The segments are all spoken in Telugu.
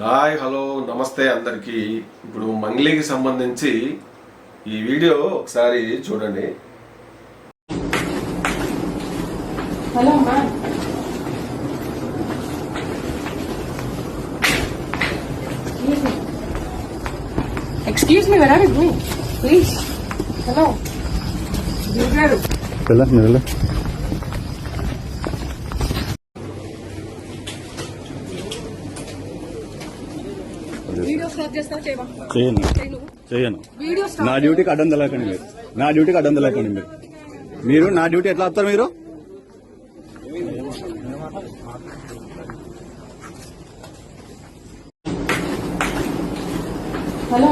హాయ్ హలో నమస్తే అందరికీ. ఇప్పుడు మంగ్లీకి సంబంధించి ఈ వీడియో ఒకసారి చూడండి. Hello excuse me please hello గారు వెళ్ళ మీరు వెళ్ళ వీడియో స్టాప్ చేస్తా చేయవా చేయను. చేయను. నా డ్యూటీకి అడ్డం తెలకండి మీరు. నా డ్యూటీకి అడ్డం తెలకండి మీరు. మీరు నా డ్యూటీ ఎట్లా వస్తారు మీరు? హలో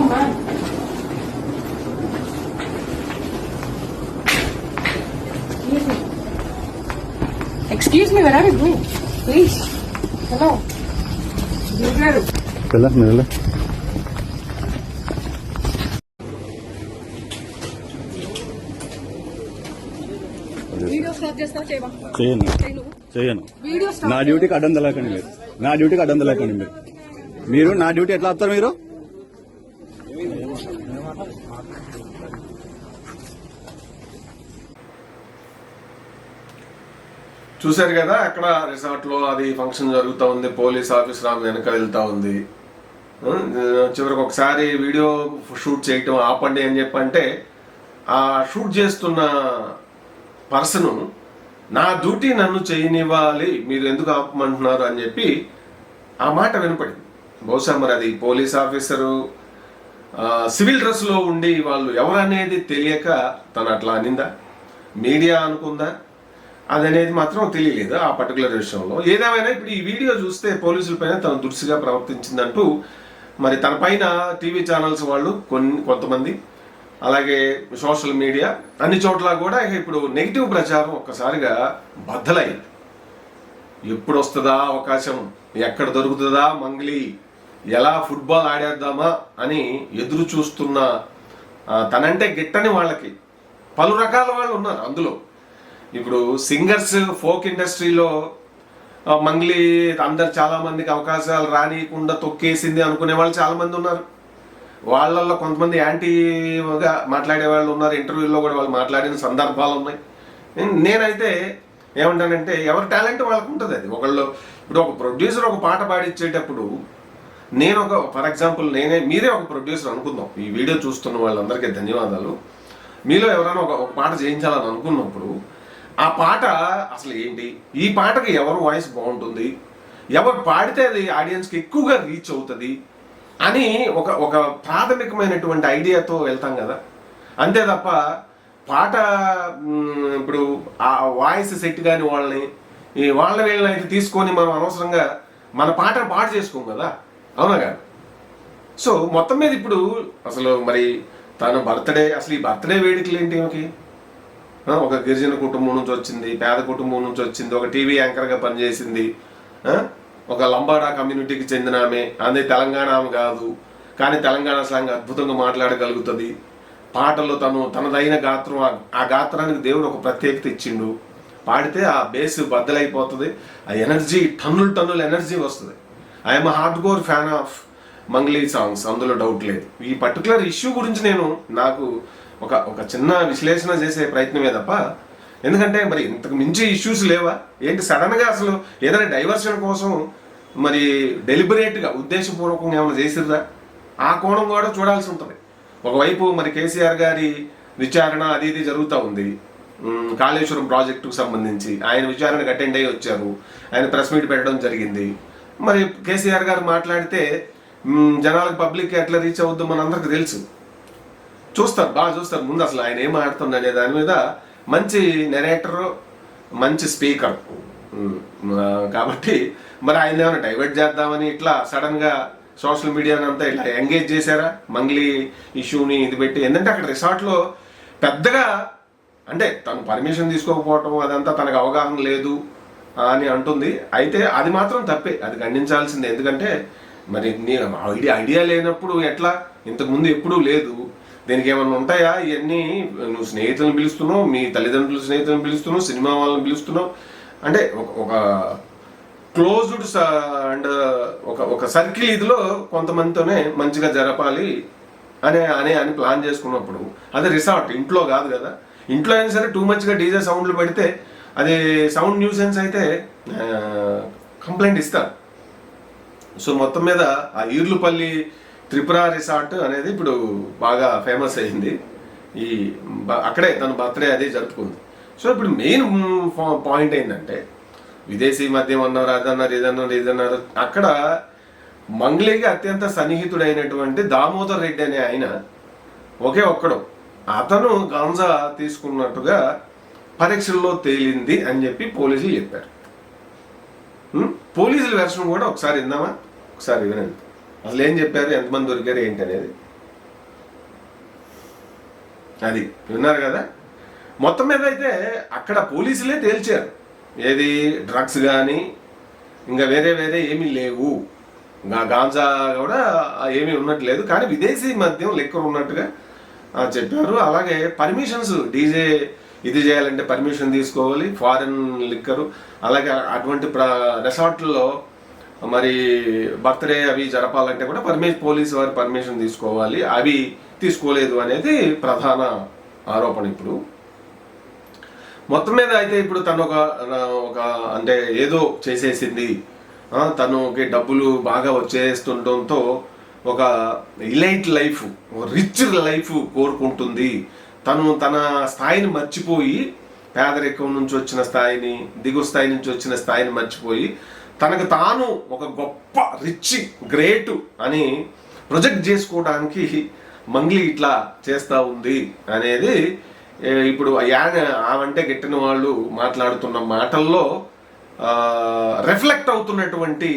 ఎక్స్క్యూజ్ మీ వెర్ ప్లీజ్ హలో గారు వెళ్ళ మీరు వెళ్ళ వీడియో స్టాప్ చేస్తా చేయవా చేయను. చేయను. నా డ్యూటీకి అడ్డం తెలకండి మీరు. నా డ్యూటీకి అడ్డం తెలకండి మీరు. మీరు నా డ్యూటీ ఎట్లా వస్తారు మీరు? చూశారు కదా అక్కడ రిసార్ట్లో అది ఫంక్షన్ జరుగుతూ ఉంది పోలీస్ ఆఫీసర్ ఆమె వెనక వెళ్తా ఉంది. చివరికి ఒకసారి వీడియో షూట్ చేయటం ఆపండి అని చెప్పంటే ఆ షూట్ చేస్తున్న పర్సన్ నా డ్యూటీ నన్ను చేయనివ్వాలి మీరు ఎందుకు ఆపమంటున్నారు అని చెప్పి ఆ మాట వినపడింది. బహుశా మరి అది పోలీస్ ఆఫీసరు సివిల్ డ్రెస్లో ఉండి వాళ్ళు ఎవరనేది తెలియక తను అట్లా అనిందా? మీడియా అనుకుందా? అదనేది మాత్రం తెలియలేదు ఆ పర్టికులర్ విషయంలో. ఏదేమైనా ఇప్పుడు ఈ వీడియో చూస్తే పోలీసులపైన తను దురుసుగా ప్రవర్తించిందంటూ మరి తన పైన టీవీ ఛానల్స్ వాళ్ళు కొన్ని కొంతమంది అలాగే సోషల్ మీడియా అన్ని చోట్ల కూడా ఇప్పుడు నెగిటివ్ ప్రచారం ఒక్కసారిగా బద్దలైంది. ఎప్పుడు వస్తుందా అవకాశం? ఎక్కడ దొరుకుతుందా మంగ్లీ? ఎలా ఫుట్బాల్ ఆడేద్దామా అని ఎదురు చూస్తున్న తనంటే గిట్టని వాళ్ళకి పలు రకాల వాళ్ళు ఉన్నారు అందులో. ఇప్పుడు సింగర్స్ ఫోక్ ఇండస్ట్రీలో మంగ్లీ అందరు చాలామందికి అవకాశాలు రానియకుండా తొక్కేసింది అనుకునే వాళ్ళు చాలామంది ఉన్నారు. వాళ్ళల్లో కొంతమంది యాంటీగా మాట్లాడే వాళ్ళు ఉన్నారు ఇంటర్వ్యూలో కూడా వాళ్ళు మాట్లాడిన సందర్భాలు ఉన్నాయి. నేనైతే ఏమంటానంటే ఎవరి టాలెంట్ వాళ్ళకు ఉంటుంది అది. ఒకళ్ళు ఇప్పుడు ఒక ప్రొడ్యూసర్ ఒక పాట పాడిచ్చేటప్పుడు నేను ఒక ఫర్ ఎగ్జాంపుల్ నేనే మీరే ఒక ప్రొడ్యూసర్ అనుకుందాం. ఈ వీడియో చూస్తున్న వాళ్ళందరికీ ధన్యవాదాలు. మీలో ఎవరైనా ఒక ఒక పాట చేయించాలని అనుకున్నప్పుడు ఆ పాట అసలు ఏంటి? ఈ పాటకి ఎవరు వాయిస్ బాగుంటుంది? ఎవరు పాడితే అది ఆడియన్స్కి ఎక్కువగా రీచ్ అవుతుంది? అని ఒక ఒక ప్రాథమికమైనటువంటి ఐడియాతో వెళ్తాం కదా. అంతే తప్ప పాట ఇప్పుడు ఆ వాయిస్ సెట్ కాని వాళ్ళని ఈ వాళ్ళ వీళ్ళని అయితే తీసుకొని మనం అనవసరంగా మన పాటను పాడు చేసుకోం కదా. అవునా కాదు? సో మొత్తం మీద ఇప్పుడు అసలు మరి తన బర్త్డే అసలు ఈ బర్త్డే వేడుకలు ఏంటి ఈమెకి? ఒక గిరిజన కుటుంబం నుంచి వచ్చింది పేద కుటుంబం నుంచి వచ్చింది ఒక టీవీ యాంకర్గా పనిచేసింది ఒక లంబాడా కమ్యూనిటీకి చెందిన ఆమె అదే తెలంగాణ ఆమె కాదు. కానీ తెలంగాణ స్లాంగ్ అద్భుతంగా మాట్లాడగలుగుతుంది. పాటల్లో తను తనదైన గాత్రం ఆ- గాత్రానికి దేవుడు ఒక ప్రత్యేకత ఇచ్చిండు. పాడితే ఆ బేస్ బద్దలైపోతుంది. ఆ ఎనర్జీ టన్నులు టన్నుల ఎనర్జీ వస్తుంది. I'm hardcore fan of Mangli songs అందులో డౌట్ లేదు. ఈ పర్టికులర్ ఇష్యూ గురించి నేను నాకు ఒక ఒక చిన్న విశ్లేషణ చేసే ప్రయత్నమే తప్ప ఎందుకంటే మరి ఇంతకు మించి ఇష్యూస్ లేవా? ఏంటి సడన్గా అసలు ఏదైనా డైవర్షన్ కోసం మరి డెలిబరేట్గా ఉద్దేశపూర్వకంగా ఏమైనా చేసిర్రా? ఆ కోణం కూడా చూడాల్సి ఉంటుంది. ఒకవైపు మరి కేసీఆర్ గారి విచారణ అది ఇది జరుగుతూ ఉంది. కాళేశ్వరం ప్రాజెక్టుకు సంబంధించి ఆయన విచారణకు అటెండ్ అయ్యి వచ్చారు. ఆయన ప్రెస్ మీట్ పెట్టడం జరిగింది. మరి కేసీఆర్ గారు మాట్లాడితే జనాలకు పబ్లిక్ ఎట్లా రీచ్ అవుద్దో మనందరికి తెలుసు. చూస్తారు బాగా చూస్తారు. ముందు అసలు ఆయన ఏం ఆడుతుంది అనే దాని మీద మంచి నెరేటర్ మంచి స్పీకర్ కాబట్టి మరి ఆయన ఏమైనా డైవర్ట్ చేద్దామని ఇట్లా సడన్గా సోషల్ మీడియాని అంతా ఇట్లా ఎంగేజ్ చేశారా? మంగ్లీ ఇష్యూని ఇది పెట్టి. ఎందుకంటే అక్కడ రిసార్ట్లో పెద్దగా అంటే తను పర్మిషన్ తీసుకోకపోవటం అదంతా తనకు అవగాహన లేదు అని అంటుంది. అయితే అది మాత్రం తప్పే. అది ఖండించాల్సిందే. ఎందుకంటే మరి ఐడియా ఐడియా లేనప్పుడు ఎట్లా? ఇంతకుముందు ఎప్పుడూ లేదు. దీనికి ఏమన్నా ఉంటాయా? ఇవన్నీ నువ్వు స్నేహితులను పిలుస్తున్నావు మీ తల్లిదండ్రులు స్నేహితులను పిలుస్తున్నావు సినిమా వాళ్ళని పిలుస్తున్నావు. అంటే ఒక ఒక క్లోజ్డ్ అండ్ ఒక ఒక సర్కిల్ ఇదిలో కొంతమందితోనే మంచిగా జరపాలి అనే అనే అని ప్లాన్ చేసుకున్నప్పుడు అది రిసార్ట్ ఇంట్లో కాదు కదా. ఇంట్లో అయినా సరే టూ మచ్గా డీజే సౌండ్లు పెడితే అది సౌండ్ న్యూసెన్స్ అయితే కంప్లైంట్ ఇస్తారు. సో మొత్తం మీద ఆ ఈర్లుపల్లి త్రిపుర రిసార్ట్ అనేది ఇప్పుడు బాగా ఫేమస్ అయింది. ఈ అక్కడే తన బర్త్డే అది జరుపుకుంది. సో ఇప్పుడు మెయిన్ పాయింట్ ఏంటంటే విదేశీ మద్యం అన్నారు అదన్నారు ఇదన్నారు ఇదన్నారు అక్కడ మంగ్లీకి అత్యంత సన్నిహితుడైనటువంటి దామోదర్ రెడ్డి అనే ఆయన ఒకే ఒక్కడు. అతను గాంజా తీసుకున్నట్టుగా పరీక్షల్లో తేలింది అని చెప్పి పోలీసులు చెప్పారు. పోలీసుల వెర్షన్ కూడా ఒకసారి విందామా? ఒకసారి వినండి. అసలు ఏం చెప్పారు? ఎంతమంది దొరికారు? ఏంటి అనేది? అది. విన్నారు కదా? మొత్తం మీద అయితే అక్కడ పోలీసులే తేల్చారు. ఏది? డ్రగ్స్ కానీ ఇంకా వేరే వేరే ఏమీ లేవు. ఇంకా గాంజా కూడా ఏమీ ఉన్నట్లేదు. కానీ విదేశీ మద్యం లెక్కలు ఉన్నట్టుగా చెప్పారు. అలాగే పర్మిషన్స్ డీజే ఇది చేయాలంటే పర్మిషన్ తీసుకోవాలి. Foreign liquor. అలాగే అటువంటి ప్ర రెసార్ట్లో మరి బర్త్డే అవి జరపాలంటే కూడా పర్మిషన్ పోలీసు వారి పర్మిషన్ తీసుకోవాలి. అవి తీసుకోలేదు అనేది ప్రధాన ఆరోపణ ఇప్పుడు. మొత్తం మీద అయితే ఇప్పుడు తను ఒక ఒక అంటే ఏదో చేసేసింది. తనకి తనుకి డబ్బులు బాగా వచ్చేస్తుండటంతో ఒక ఇలైట్ లైఫ్ రిచ్ లైఫ్ కోరుకుంటుంది. తను తన స్థాయిని మర్చిపోయి పేదరికం నుంచి వచ్చిన స్థాయిని దిగు స్థాయి నుంచి వచ్చిన స్థాయిని మర్చిపోయి తనకు తాను ఒక గొప్ప రిచ్ గ్రేట్ అని ప్రొజెక్ట్ చేసుకోవడానికి మంగ్లీ ఇట్లా చేస్తూ ఉంది అనేది ఇప్పుడు యాన్ ఆమంటే గెట్టిన వాళ్ళు మాట్లాడుతున్న మాటల్లో రిఫ్లెక్ట్ అవుతున్నటువంటి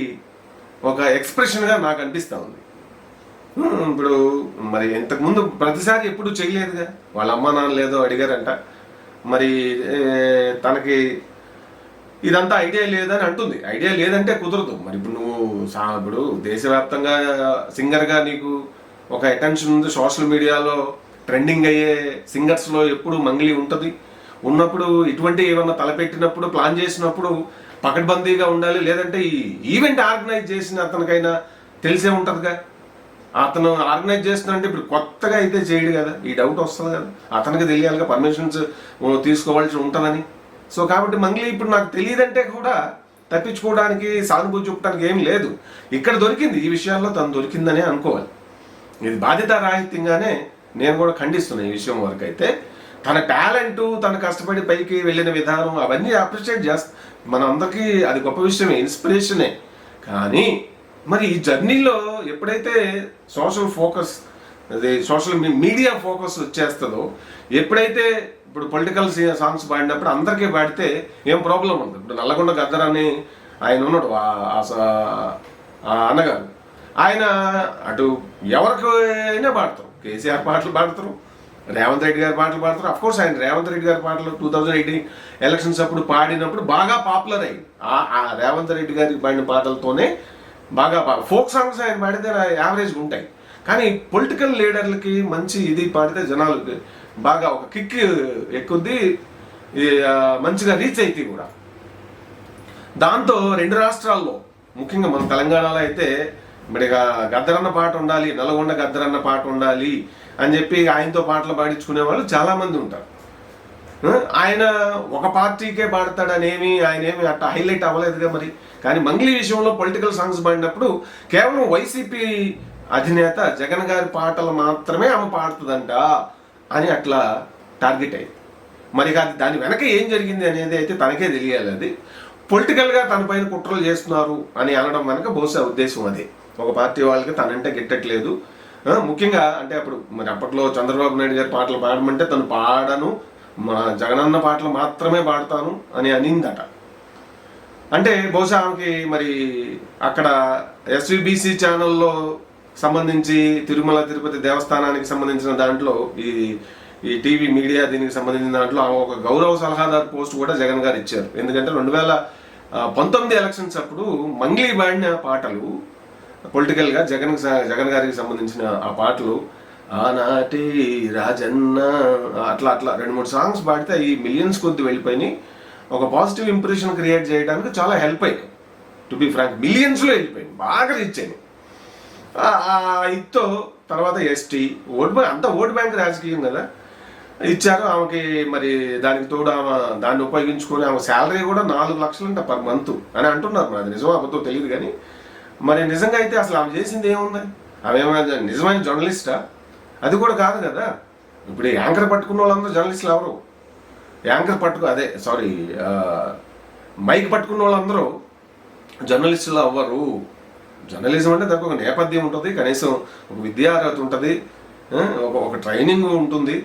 ఒక ఎక్స్ప్రెషన్గా నాకు అనిపిస్తూ ఉంది. ఇప్పుడు మరి ఇంతకుముందు ప్రతిసారి ఎప్పుడు చేయలేదుగా. వాళ్ళ అమ్మ నాన్న లేదో అడిగారంట. మరి తనకి ఇదంతా ఐడియా లేదని అంటుంది. ఐడియా లేదంటే కుదరదు. మరి ఇప్పుడు నువ్వు సా ఇప్పుడు దేశవ్యాప్తంగా సింగర్గా నీకు ఒక అటెన్షన్ ఉంది. సోషల్ మీడియాలో ట్రెండింగ్ అయ్యే సింగర్స్లో ఎప్పుడు మంగిలి ఉంటుంది. ఉన్నప్పుడు ఇటువంటి ఏమన్నా తలపెట్టినప్పుడు ప్లాన్ చేసినప్పుడు పకడ్బందీగా ఉండాలి. లేదంటే ఈ ఈవెంట్ ఆర్గనైజ్ చేసిన అతనికైనా తెలిసే ఉంటుందిగా. అతను ఆర్గనైజ్ చేస్తున్నాడంటే ఇప్పుడు కొత్తగా అయితే చేయడు కదా. ఈ డౌట్ వస్తుంది కదా. అతనికి తెలియాలిగా. పర్మిషన్స్ తీసుకోవాల్సి ఉంటుందని. సో కాబట్టి మంగ్లీ ఇప్పుడు నాకు తెలియదంటే కూడా తప్పించుకోవడానికి సానుభూతి చూపడానికి ఏం లేదు. ఇక్కడ దొరికింది ఈ విషయాల్లో తను దొరికిందనే అనుకోవాలి. ఇది బాధ్యత రాహిత్యంగానే నేను కూడా ఖండిస్తున్నాను ఈ విషయం వరకు అయితే. తన టాలెంట్ తన కష్టపడి పైకి వెళ్ళిన విధానం అవన్నీ అప్రిషియేట్ చేస్తా మన అందరికీ అది గొప్ప విషయమే ఇన్స్పిరేషనే కానీ మరి ఈ జర్నీలో ఎప్పుడైతే సోషల్ ఫోకస్ అది సోషల్ మీడియా ఫోకస్ వచ్చేస్తుందో ఎప్పుడైతే ఇప్పుడు పొలిటికల్ సాంగ్స్ పాడినప్పుడు అందరికీ పాడితే ఏం ప్రాబ్లం ఉంది ఇప్పుడు నల్లగొండ గద్దర్ అని ఆయన ఉన్నాడు అన్నగారు. ఆయన అటు ఎవరికి అయినా పాడతారు. కేసీఆర్ పాటలు పాడతారు రేవంత్ రెడ్డి గారి పాటలు పాడతారు. అఫ్ కోర్స్ ఆయన రేవంత్ రెడ్డి గారి పాటలు టూ థౌజండ్ ఎయిటీన్ ఎలక్షన్స్ అప్పుడు పాడినప్పుడు బాగా పాపులర్ అయ్యింది ఆ- ఆ రేవంత్ రెడ్డి గారికి పాడిన పాటలతోనే బాగా ఫోక్ సాంగ్స్ ఆయన పాడితే యావరేజ్గా ఉంటాయి. కానీ పొలిటికల్ లీడర్లకి మంచి ఇది పాడితే జనాలు బాగా ఒక కిక్ ఎక్కుద్ది మంచిగా రీచ్ అవుతాయి కూడా. దాంతో రెండు రాష్ట్రాల్లో ముఖ్యంగా మన తెలంగాణలో అయితే మరి గద్దరన్న పాట ఉండాలి నల్గొండ గద్దరన్న పాట ఉండాలి అని చెప్పి ఆయనతో పాటలు పాడించుకునే వాళ్ళు చాలామంది ఉంటారు. ఆయన ఒక పార్టీకే పాడతాడనేమి ఆయన ఏమి అట్ట హైలైట్ అవ్వలేదుగా మరి. కానీ మంగ్లీ విషయంలో పొలిటికల్ సాంగ్స్ పాడినప్పుడు కేవలం వైసీపీ అధినేత జగన్ గారి పాటలు మాత్రమే ఆమె పాడుతుందంట అని అట్లా టార్గెట్ అయింది. మరి అది దాని వెనక ఏం జరిగింది అనేది అయితే తనకే తెలియాలి అది. పొలిటికల్గా తన పైన కుట్రలు చేస్తున్నారు అని అనడం వెనక బహుశా ఉద్దేశం అదే. ఒక పార్టీ వాళ్ళకి తనంటే గిట్టట్లేదు. ముఖ్యంగా అంటే అప్పుడు మరి అప్పట్లో చంద్రబాబు నాయుడు గారి పాటలు పాడమంటే తను పాడను. మా జగనన్న పాటలు మాత్రమే పాడతాను అని అనిందట. అంటే బహుశా ఆమెకి మరి అక్కడ ఎస్విబిసి ఛానల్లో సంబంధించి తిరుమల తిరుపతి దేవస్థానానికి సంబంధించిన దాంట్లో ఈ ఈ టీవీ మీడియా దీనికి సంబంధించిన దాంట్లో ఆమె ఒక గౌరవ సలహాదారు పోస్ట్ కూడా జగన్ గారు ఇచ్చారు. ఎందుకంటే రెండు వేల పంతొమ్మిది ఎలక్షన్స్ అప్పుడు మంగ్లీ బాడిన పాటలు పొలిటికల్గా జగన్ జగన్ గారికి సంబంధించిన ఆ పాటలు ఆనాటి రాజన్న అట్లా అట్లా రెండు మూడు సాంగ్స్ పాడితే ఈ మిలియన్స్ కొద్ది వెళ్ళిపోయినాయి. ఒక పాజిటివ్ ఇంప్రెషన్ క్రియేట్ చేయడానికి చాలా హెల్ప్ అయ్యాయి. టు బి ఫ్రాంక్ మిలియన్స్లో వెళ్ళిపోయింది బాగా రీచ్ అయింది ఆ- ఇత్తో తర్వాత ఎస్టీ. ఓట్ బ్యాంక్ అంతా ఓట్ బ్యాంక్ రాజకీయం కదా. ఇచ్చారు ఆమెకి మరి దానికి తోడు ఆమె దాన్ని ఉపయోగించుకొని ఆమె శాలరీ కూడా నాలుగు లక్షలంట పర్ మంత్ అని అంటున్నారు మరి. అది నిజమో అబద్ధం తెలియదు కానీ. మరి నిజంగా అయితే అసలు ఆమె చేసింది ఏముంది? ఆమె ఏమైనా నిజమైన జర్నలిస్టా? అది కూడా కాదు కదా. ఇప్పుడు యాంకర్ పట్టుకున్న వాళ్ళందరూ జర్నలిస్టులు ఎవరు? యాంకర్ పట్టుకు అదే సారీ మైక్ పట్టుకున్న వాళ్ళందరూ జర్నలిస్టులు అవ్వరు. జర్నలిజం అంటే దానికి ఒక నేపథ్యం ఉంటుంది కనీసం ఒక విద్యార్హత ఉంటుంది ఒక ఒక ట్రైనింగ్ ఉంటుంది.